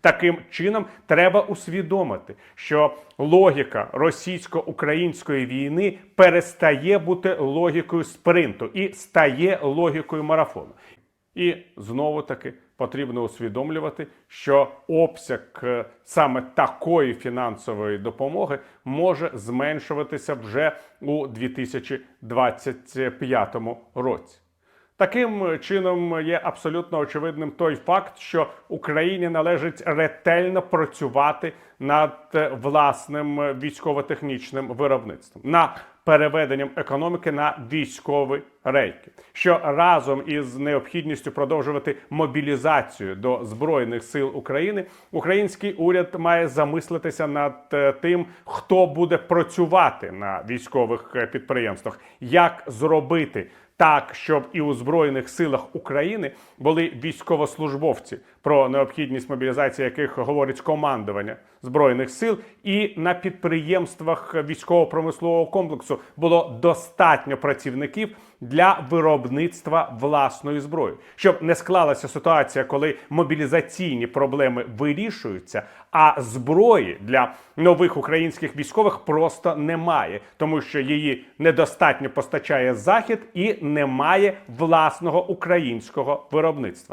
Таким чином треба усвідомити, що логіка російсько-української війни перестає бути логікою спринту і стає логікою марафону. І знову таки потрібно усвідомлювати, що обсяг е, саме такої фінансової допомоги може зменшуватися вже у 2025 році. Таким чином є абсолютно очевидним той факт, що Україні належить ретельно працювати над власним військово-технічним виробництвом, на переведенням економіки на військові рейки, що разом із необхідністю продовжувати мобілізацію до збройних сил України, український уряд має замислитися над е, тим, хто буде працювати на військових е, підприємствах, як зробити так, щоб і у збройних силах України були військовослужбовці, про необхідність мобілізації яких говорить командування збройних сил, і на підприємствах військово-промислового комплексу було достатньо працівників для виробництва власної зброї, щоб не склалася ситуація, коли мобілізаційні проблеми вирішуються, а зброї для нових українських військових просто немає, тому що її недостатньо постачає захід і немає власного українського виробництва.